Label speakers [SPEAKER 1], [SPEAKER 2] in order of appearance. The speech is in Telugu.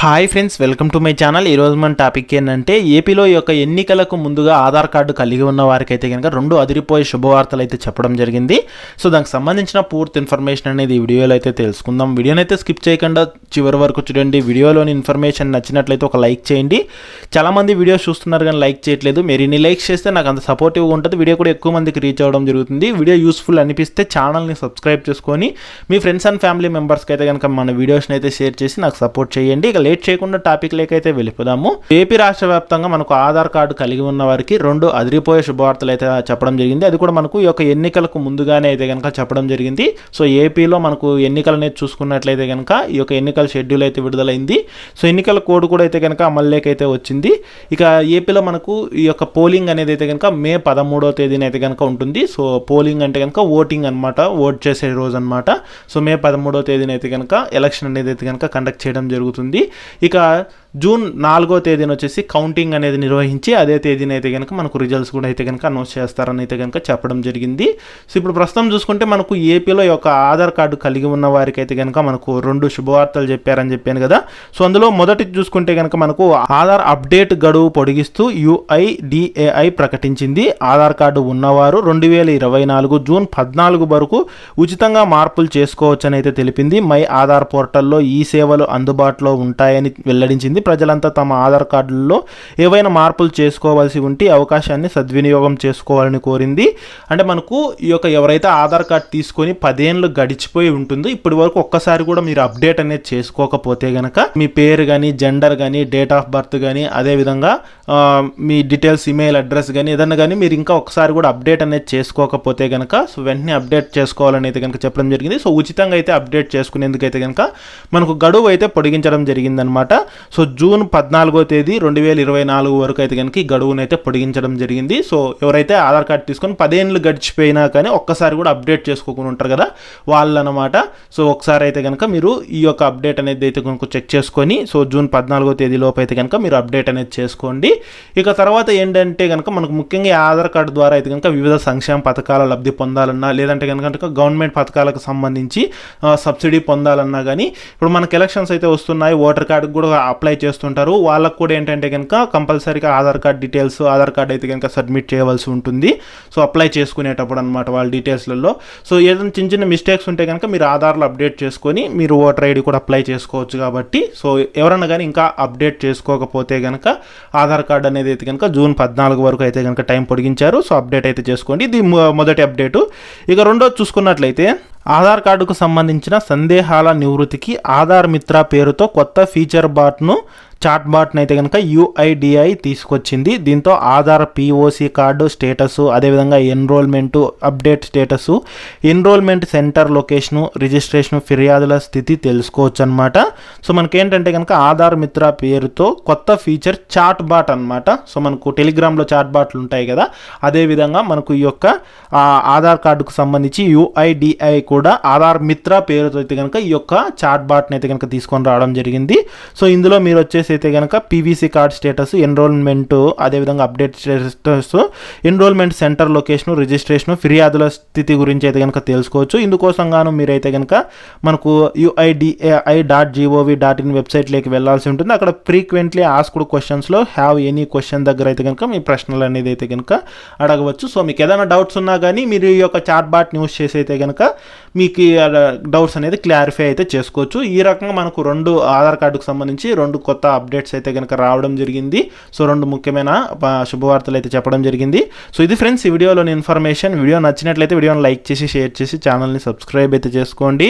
[SPEAKER 1] Hi friends welcome to my channel ఈరోజు మన టాపిక్ ఏంటంటే ఏపీలో ఈ యొక్క ఎన్నికలకు ముందుగా ఆధార్ కార్డు కలిగి ఉన్న వారికి అయితే కనుక రెండు అదిరిపోయే శుభవార్తలు అయితే చెప్పడం జరిగింది. సో దానికి సంబంధించిన పూర్తి ఇన్ఫర్మేషన్ అనేది ఈ వీడియోలో అయితే తెలుసుకుందాం. వీడియోని అయితే స్కిప్ చేయకుండా చివరి వరకు చూడండి. వీడియోలోని ఇన్ఫర్మేషన్ నచ్చినట్లయితే ఒక లైక్ చేయండి. చాలామంది వీడియోస్ చూస్తున్నారు కానీ లైక్ చేయట్లేదు. మీరు ఇన్ని లైక్స్ చేస్తే నాకు అంత సపోర్టివ్గా ఉంటుంది. వీడియో కూడా ఎక్కువ మందికి రీచ్ అవ్వడం జరుగుతుంది. వీడియో యూస్ఫుల్ అనిపిస్తే ఛానల్ని సబ్స్క్రైబ్ చేసుకొని మీ ఫ్రెండ్స్ అండ్ ఫ్యామిలీ మెంబర్స్కి అయితే కనుక మన వీడియోస్ని అయితే షేర్ చేసి నాకు సపోర్ట్ చేయండి. ఇక లేట్ చేయకుండా టాపిక్ లేకైతే వెళ్ళిపోదాము. ఏపీ రాష్ట్ర వ్యాప్తంగా మనకు ఆధార్ కార్డు కలిగి ఉన్న వారికి రెండు అదిరిపోయే శుభవార్తలు అయితే చెప్పడం జరిగింది. అది కూడా మనకు ఈ యొక్క ఎన్నికలకు ముందుగానే అయితే కనుక చెప్పడం జరిగింది. సో ఏపీలో మనకు ఎన్నికలు అనేది చూసుకున్నట్లయితే కనుక ఈ యొక్క ఎన్నికల షెడ్యూల్ అయితే విడుదలైంది. సో ఎన్నికల కోడ్ కూడా అయితే కనుక అమల్లోకి అయితే వచ్చింది. ఇక ఏపీలో మనకు ఈ యొక్క పోలింగ్ అనేది అయితే కనుక మే పదమూడవ తేదీన అయితే కనుక ఉంటుంది. సో పోలింగ్ అంటే కనుక ఓటింగ్ అనమాట ఓట్ చేసే రోజు అనమాట సో మే పదమూడవ తేదీన అయితే కనుక ఎలక్షన్ అనేది అయితే కనుక కండక్ట్ చేయడం జరుగుతుంది. ఇక జూన్ నాలుగో తేదీన వచ్చేసి కౌంటింగ్ అనేది నిర్వహించి అదే తేదీన అయితే కనుక మనకు రిజల్ట్స్ కూడా అయితే కనుక అనౌన్స్ చేస్తారని అయితే కనుక చెప్పడం జరిగింది. సో ఇప్పుడు ప్రస్తుతం చూసుకుంటే మనకు ఏపీలో యొక్క ఆధార్ కార్డు కలిగి ఉన్న వారికి అయితే కనుక మనకు రెండు శుభవార్తలు చెప్పారని చెప్పాను కదా. సో అందులో మొదటి చూసుకుంటే కనుక మనకు ఆధార్ అప్డేట్ గడువు పొడిగిస్తూ యుఐడిఏఐ ప్రకటించింది. ఆధార్ కార్డు ఉన్నవారు రెండు వేల ఇరవై నాలుగు జూన్ పద్నాలుగు వరకు ఉచితంగా మార్పులు చేసుకోవచ్చని అయితే తెలిపింది. మై ఆధార్ పోర్టల్లో ఈ సేవలు అందుబాటులో ఉంటాయని వెల్లడించింది. ప్రజలంతా తమ ఆధార్ కార్డుల్లో ఏవైనా మార్పులు చేసుకోవాల్సి ఉంటే అవకాశాన్ని సద్వినియోగం చేసుకోవాలని కోరింది. అంటే మనకు ఈ యొక్క ఎవరైతే ఆధార్ కార్డు తీసుకొని పదేళ్ళు గడిచిపోయి ఉంటుందో ఇప్పటి వరకు ఒక్కసారి కూడా మీరు అప్డేట్ అనేది చేసుకోకపోతే గనక మీ పేరు కానీ జెండర్ కానీ డేట్ ఆఫ్ బర్త్ కానీ అదేవిధంగా మీ డీటెయిల్స్ ఇమెయిల్ అడ్రస్ కానీ ఏదన్నా కానీ మీరు ఇంకా ఒకసారి కూడా అప్డేట్ అనేది చేసుకోకపోతే కనుక సో వెంటనే అప్డేట్ చేసుకోవాలని అయితే కనుక చెప్పడం జరిగింది. సో ఉచితంగా అయితే అప్డేట్ చేసుకునేందుకైతే కనుక మనకు గడువు అయితే పొడిగించడం జరిగిందనమాట సో జూన్ పద్నాలుగో తేదీ రెండు వేల ఇరవై నాలుగు వరకు అయితే కనుక ఈ గడువును అయితే పొడిగించడం జరిగింది. సో ఎవరైతే ఆధార్ కార్డు తీసుకొని పదేళ్ళు గడిచిపోయినా కానీ ఒక్కసారి కూడా అప్డేట్ చేసుకోకుండా ఉంటారు కదా వాళ్ళు అనమాట సో ఒకసారి అయితే కనుక మీరు ఈ యొక్క అప్డేట్ అనేది అయితే కనుక చెక్ చేసుకొని సో జూన్ పద్నాలుగో తేదీ లోపు అయితే కనుక మీరు అప్డేట్ అనేది చేసుకోండి. ఇక తర్వాత ఏంటంటే కనుక మనకు ముఖ్యంగా ఆధార్ కార్డు ద్వారా అయితే కనుక వివిధ సంక్షేమ పథకాల లబ్ధి పొందాలన్నా లేదంటే కనుక గవర్నమెంట్ పథకాలకు సంబంధించి సబ్సిడీ పొందాలన్నా కానీ ఇప్పుడు మనకి ఎలక్షన్స్ అయితే వస్తున్నాయి ఓటర్ కార్డు కూడా అప్లై చేస్తుంటారు. వాళ్ళకు కూడా ఏంటంటే కనుక కంపల్సరీగా Aadhaar card details Aadhaar card అయితే కనుక సబ్మిట్ చేయవలసి ఉంటుంది. సో అప్లై చేసుకునేటప్పుడు అనమాట వాళ్ళ డీటెయిల్స్లలో. సో ఏదైనా చిన్న చిన్న మిస్టేక్స్ ఉంటే కనుక మీరు ఆధార్లో అప్డేట్ చేసుకొని మీరు ఓటర్ ఐడి కూడా అప్లై చేసుకోవచ్చు కాబట్టి. సో ఎవరన్నా కానీ ఇంకా అప్డేట్ చేసుకోకపోతే కనుక ఆధార్ కార్డ్ అనేది అయితే కనుక జూన్ పద్నాలుగు వరకు అయితే కనుక టైం పొడిగించారు. సో అప్డేట్ అయితే చేసుకోండి. ఇది మొదటి అప్డేటు. ఇక రెండోది చూసుకున్నట్లయితే ఆధార్ కార్డుకు సంబంధించిన సందేహాల నివృత్తికి ఆధార్ మిత్ర పేరుతో కొత్త ఫీచర్ బాట్ను చాట్ బాట్ని అయితే కనుక యుఐడిఐ తీసుకొచ్చింది. దీంతో ఆధార్ పిఓసి కార్డు స్టేటస్ అదేవిధంగా enrolment update status enrolment centre location registration ఫిర్యాదుల స్థితి తెలుసుకోవచ్చు అనమాట సో మనకేంటంటే కనుక ఆధార్ మిత్ర పేరుతో కొత్త ఫీచర్ చాట్ బాట్ అనమాట సో మనకు టెలిగ్రామ్లో చాట్ బాట్లు ఉంటాయి కదా. అదేవిధంగా మనకు ఈ యొక్క ఆధార్ కార్డుకు సంబంధించి యుఐడిఐ కూడా ఆధార్ మిత్ర పేరుతో అయితే కనుక ఈ యొక్క చాట్ బాట్ని అయితే కనుక తీసుకొని రావడం జరిగింది. సో ఇందులో మీరు వచ్చేసి అయితే కనుక పీవీసీ కార్డ్ స్టేటస్ ఎన్రోల్మెంట్ అదేవిధంగా update status enrolment centre location registration ఫిర్యాదుల స్థితి గురించి అయితే కనుక తెలుసుకోవచ్చు. ఇందుకోసం గాను మీరైతే కనుక మనకు UIDAI dot gov dot in వెబ్సైట్లోకి వెళ్ళాల్సి ఉంటుంది. అక్కడ ఫ్రీక్వెంట్లీ ఆస్క్డ్ క్వశ్చన్స్లో హ్యావ్ ఎనీ క్వశ్చన్ దగ్గర అయితే కనుక మీ ప్రశ్నలు అనేది అయితే కనుక అడగవచ్చు. సో మీకు ఏదైనా డౌట్స్ ఉన్నా కానీ మీరు ఈ యొక్క చాట్ బాట్ న్యూస్ చేసి అయితే కనుక మీకు డౌట్స్ అనేది క్లారిఫై అయితే చేసుకోవచ్చు. ఈ రకంగా మనకు రెండు ఆధార్ కార్డుకు సంబంధించి రెండు కొత్త అప్డేట్స్ అయితే కనుక రావడం జరిగింది. సో రెండు ముఖ్యమైన శుభవార్తలు అయితే చెప్పడం జరిగింది. సో ఇది ఫ్రెండ్స్ ఈ వీడియోలోని ఇన్ఫర్మేషన్. వీడియో నచ్చినట్లయితే వీడియోని లైక్ చేసి షేర్ చేసి ఛానల్ని సబ్స్క్రైబ్ అయితే చేసుకోండి.